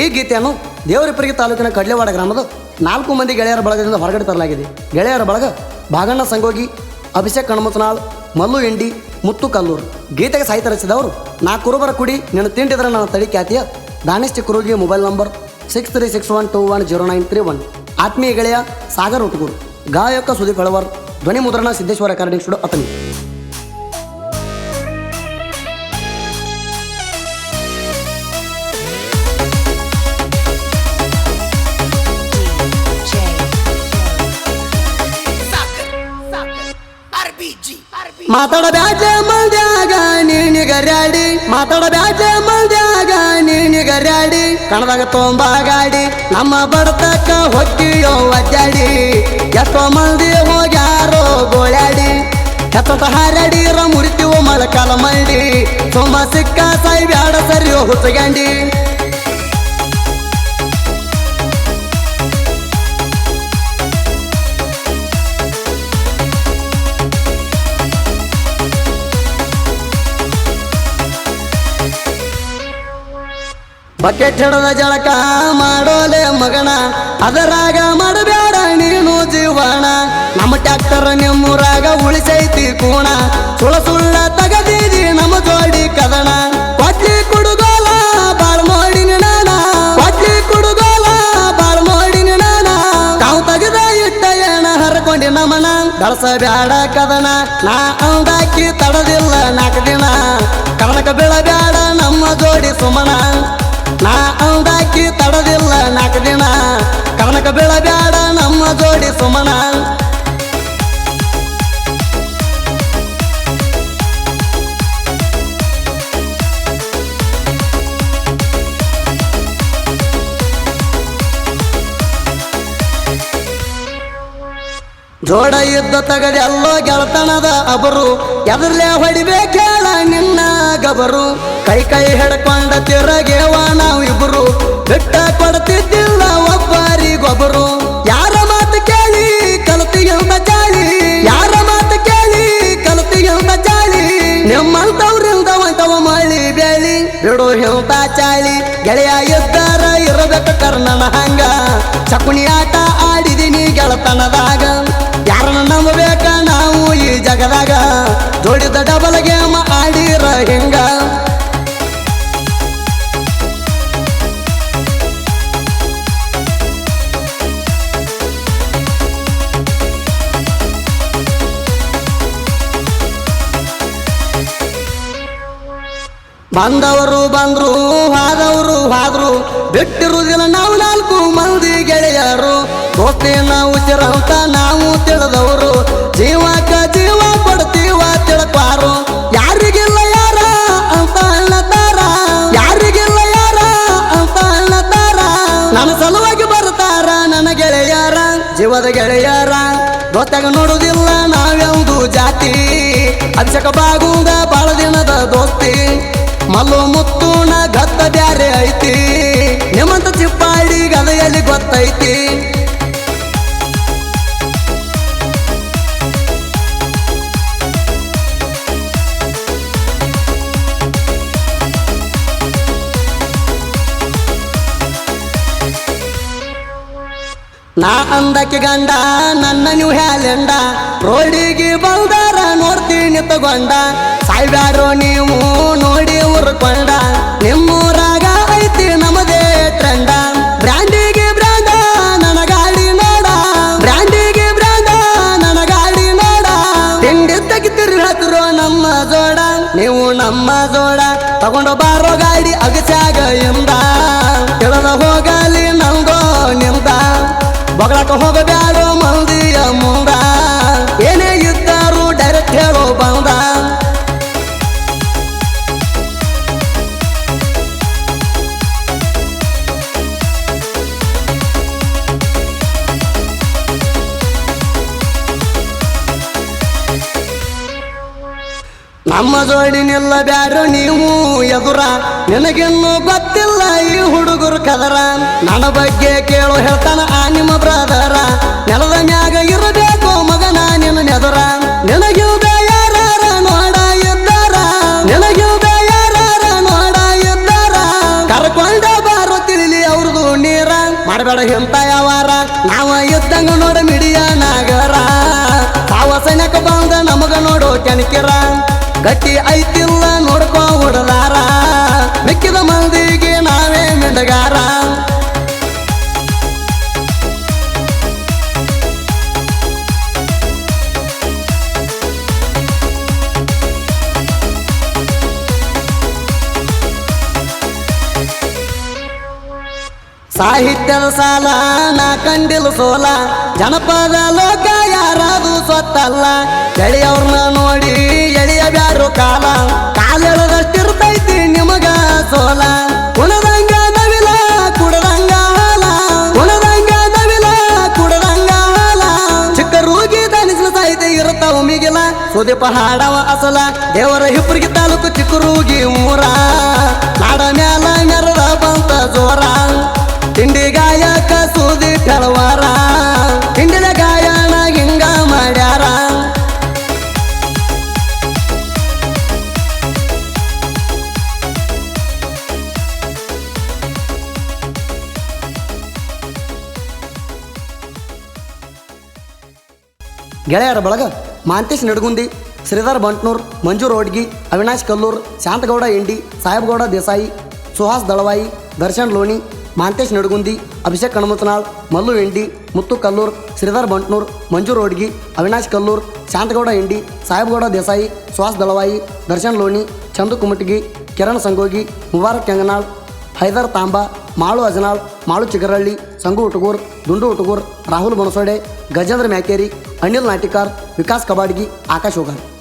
ಈ ಗೀತೆಯನ್ನು ದೇವರಿಪರಿಗೆ ತಾಲೂಕಿನ ಕಡ್ಲೆವಾಡ ಗ್ರಾಮದ ನಾಲ್ಕು ಮಂದಿ ಗೆಳೆಯರ ಬಳಗದಿಂದ ಹೊರಗಡೆ ತರಲಾಗಿದೆ. ಗೆಳೆಯರ ಬಳಗ ಭಾಗಣ್ಣ ಸಂಗೋಗಿ, ಅಭಿಷೇಕ್ ಕಣಮತನಾಳ್ ಮಲ್ಲು ಎಂಡಿ ಮುತ್ತು ಕಲ್ಲೂರು. ಗೀತೆಗೆ ಸಾಹಿತ್ಯ ರಚಿಸಿದವರು ನಾ ಕುರುಬರ ಕುಡಿ ನಿನ್ನ ತಿಂಡಿದ್ರೆ ನನ್ನ ತಳಿ ಖ್ಯಾತಿಯ Danish Chikkurugi mobile number six three six one two one zero nine three one ಆತ್ಮೀಯ ಗೆಳೆಯ ಸಾಗರ್ ಉಟ್ಗೂರು ಗಾಯಕ ಸುದೀಪ್ ಹಳವರ್ ಧ್ವನಿ ಮುದ್ರಣ ಸಿದ್ದೇಶ್ವರ ರೆಕಾರ್ಡಿಂಗ್ ಸ್ಟುಡಿಯೋ ಅತನಿ. ಮಾತಾಡ ಬ್ಯಾಜ ಮಲ್ದ್ಯಾಗ ನೀನಿಗರ್ಯಾಡಿ ಮಾತಾಡ ಬ್ಯಾಜ ಮಲ್ದ್ಯಾಗ ನೀನಿಗರ್ಯಾಡಿ ಕಣದಾಗ ತೊಂಬ ಗಾಡಿ, ನಮ್ಮ ಬಡತಕ್ಕ ಹೊಕ್ಕಿಯೋ ಒದ್ದಾಡಿ ಎಷ್ಟೋ ಮಂದಿ ಹೋಗ್ಯಾರೋ ಗೋಳ್ಯಾಡಿ. ಹೆತ್ತ ಹಾರಾಡಿರ ಮುರಿತೀವೋ ಮಳಕಾಲ ಮಂಡಿ ಸೋಮ ಸಿಕ್ಕ ಸಾಯಿ ಬ್ಯಾಡ ಸರಿಯೋ ಹುಚ್ಚಗಂಡಿ. ಬಕೆಟ್ ಹಿಡದ ಜಳಕ ಮಾಡೋಲೆ ಮಗಣ. ಅದರಾಗ ಮಾಡಬೇಡ ನೀನು ಜೀವನ. ನಮ್ಮ ಟ್ಯಾಕ್ಟರ್ ನಿಮ್ಮೂರಾಗ ಉಳಿಸೈತಿ ಕೋಣ. ಸುಳ ಸುಳ್ಳ ತಗದೀದಿ ನಮ್ಮ ಜೋಡಿ ಕದಣ. ಕೊಟ್ಲಿ ಕುಡುಗೋಲ, ಬಾಳ್ ಮಾಡಿ ನಾನ. ಕೊಟ್ಲಿ ಕುಡುಗೋಲ, ಬಾಳ್ ಮಾಡಿ ನಾನ. ತಗದ ಇಟ್ಟ ಏನ ಹರ್ಕೊಂಡಿ ನಮನ. ದಳಸ ಬೇಡ ಕದನ. ನಾ ಅಂದಾಕಿ ತಡದಿಲ್ಲ ನಾಲ್ಕು ದಿನ. ಕರ್ಣಕ ಬೀಳಬೇಡ ನಮ್ಮ ಜೋಡಿ ಸುಮನ. ತಡದಿಲ್ಲ ನಾಲ್ಕು ದಿನ. ಕನಕ ಬೀಳಬೇಡ ನಮ್ಮ ಜೋಡಿ ಸುಮನ. ಜೋಡ ಇದ್ದ ತಗದೆಲ್ಲೋ ಗೆಳತನದ ಅಬರು. ಎದರ್ಲೆ ಹೊಡಿಬೇಕೇಳ ನಿನ್ನ ಗಬರು. ಕೈ ಕೈ ಹಿಡ್ಕೊಂಡ ತಿರಗೇವ ನಾವು ಕೊಡ್ತಿದ್ದಿಲ್ಲ ಒಬ್ಬರಿಗೊಬ್ಬರು ಯಾರ ಮಾತು ಕೇಳಿ ಕಲತಿಗಿಂದ ಚಾಳಿ. ಯಾರ ಮಾತು ಕೇಳಿ ಕಲತಿಗಿಂದ ಚಾಳಿ. ನಿಮ್ಮಂತವ್ರಿಂದ ಒಂಟವ ಮಳಿ ಬೇಳಿ. ಬಿಡು ಹಿಂತ ಚಾಳಿ. ಗೆಳೆಯ ಇದ್ದಾರ ಇರಬೇಕು ಕರ್ಣನ ಹಂಗ. ಚಕುಣಿ ಆಟ ಆಡಿದೀನಿ ಗೆಳತನದಾಗ. ಯಾರನ್ನ ನಂಬಬೇಕ? ಬಂದವರು ಬಂದ್ರು, ಹಾದವರು ಹಾದ್ರು, ಬಿಟ್ಟಿರುವುದಿಲ್ಲ ನಾವು ನಾಲ್ಕು ಮಂದಿ ಗೆಳೆಯರು. ದೋಸ್ತಿನ ಉಸಿರಂತ ನಾವು ತಿಳಿದವರು. ಜೀವಕ ಜೀವ ಕೊಡ್ತೀವ ತಿಳ್ಪಾರು. ಯಾರಿಗಿಲ್ಲ ಯಾರ ಅಂತ ಅನ್ನತಾರ. ಯಾರಿಗಿಲ್ಲ ಯಾರ ಅಂತ ಅನ್ನತಾರ. ನನ್ನ ಸಲುವಾಗಿ ಬರ್ತಾರ ನನ್ನ ಗೆಳೆಯರ, ಜೀವದ ಗೆಳೆಯರ. ದೋಸ್ತಾಗ ನೋಡುವುದಿಲ್ಲ ನಾವ್ಯಾವುದು ಜಾತಿ. ಅಭಿಷೇಕ ಬಾಗುವುದ ಬಾಳ ದಿನದ ದೋಸ್ತಿ. ಮಲ್ಲು ಮುತ್ತೂಣ ಗತ್ತ ಬ್ಯಾರೆ ಐತಿ. ನಿಮ್ಮಂತ ಚಿಪ್ಪಾಡಿ ಗದೆಯಲ್ಲಿ ಗೊತ್ತೈತಿ. ನಾ ಅಂದಕ್ಕೆ ಗಂಡ, ನನ್ನ ನೀವು ಹ್ಯಾಲೆಂಡ ರೋಡಿಗೆ ಬಂದಾರ ನೋಡ್ತೀನಿ ತಗೊಂಡ. ಸಾಯ್ಬ್ಯಾರೋ ನೀವು. ನಮ್ಮ ಜೋಡ, ನೀವು ನಮ್ಮ ಜೋಡ. ತಗೊಂಡು ಬಾರೋ ಗಾಡಿ ಅಗಸ್ಯಾಗ ಎಂದ. ಕೆಳದ ಹೋಗಲಿ ನಂದೋ ನಿಂದ ಬಗಳಕ ಹೋಗಬ್ಯಾರೋ ನಮ್ಮ ಜೋಡಿನೆಲ್ಲ ಬ್ಯಾರು ನೀವು ಎದುರ. ನಿನಗೆನ್ನು ಗೊತ್ತಿಲ್ಲ ಈ ಹುಡುಗರು ಕದರ. ನನ್ನ ಬಗ್ಗೆ ಕೇಳು ಹೇಳ್ತಾನ ಆ ನಿಮ್ಮ ಬ್ರದರ. ನೆಲದ ಮ್ಯಾಗ ಇರಬೇಕು ಮಗನ ನಿನ್ನ ನೆದರ. ನಿನಗಿಲ್ದ ಯಾರ ನೋಡ ಇದ್ದಾರ ನಿನಗಿಲ್ದ ಯಾರ ನೋಡ ಇದ್ದಾರ ಕರ್ಕೊಂಡ ಬಾರು ತಿಳಿಲಿ ಮಾಡಬೇಡ ಹೆಂತ ಯಾವಾರ. ನಾವ ಇದ್ದಂಗ ನೋಡ ಮಿಡಿಯ ನಾಗರ. ಸಾವ ಸೈನ್ಯಕ ಬಂದ ನಮಗ ನೋಡೋ ಕೆಣಕಿರ. ಗಟ್ಟಿ ಐತಿಲ್ಲ ನೋಡ್ಕೋ ಹುಡಲಾರ ಮಿಕ್ಕಿದ ಮಂದಿಗೆ ನಾವೇ ಮಿಂಡಗಾರ ಸಾಹಿತ್ಯದ ಸಾಲ ನಾ ಕಂಡಿಲ್ಲ ಸೋಲ ಜನಪದ ಲೋಕ ಯಾರಾದು ಸ್ವತ್ತಲ್ಲ ಎಳೆಯವ್ರನ್ನ ನೋಡಿ ಎಳೆಯ ಬ್ಯಾರು ಕಾಲ ಕಾಲೆಳದಷ್ಟಿರ್ತೈತಿ ನಿಮಗ ಸೋಲ. ಕುಣದಂಗ ನವಿಲ, ಕುಡದಂಗ ಹಾಲ. ಕುಣದಂಗ ನವಿಲ, ಕುಡದಂಗ ಹಾಲ. ಚಿಕ್ಕ ರೋಗಿ ದನಿಸಿನ ಸಾಹಿತ್ಯ ಇರುತ್ತಾವ ಮಿಗಿಲ ಸುದೀಪ ಹಾಡವ ಅಸಲ, ದೇವರ ಹಿಪ್ಪರಿಗೆ ತಾಲೂಕು ಚಿಕ್ಕರೂಗಿ ಮೂರ. ನಾಡ ಮ್ಯಾಲ ಮೆರದ ಬಂತ ಜೋರ. ತಿಂಡಿ ಗಾಯಕ ಸುದಿ ಕೆಳವಾರ ಗೆಳೆಯರ ಬಳಗ Mantesh Nadagundi Shridhar Bantnur Manju Rodgi Avinash Kallur Shantagouda MD Sahebagouda Desai Suhas Dalavayi Darshan Loni Mantesh Nadagundi Abhishek Hanumatnal Mallu MD Muttu Kallur Shridhar Bantnur Manju Rodgi Avinash Kallur Shantagouda MD Sahebagouda Desai Suhas Dalavayi Darshan Loni Chandu Kumatagi Kiran Sangogi Mubarak Kenganal Haidar Tamba Malu Ajanal Malu Chigaralli Sangu Utagur Dundu Utagur Rahul ಬಣಸೋಡೆ Gajendra ಮ್ಯಾಕೇರಿ Anil Natekar विकास कबाडगी आकाश ओघार.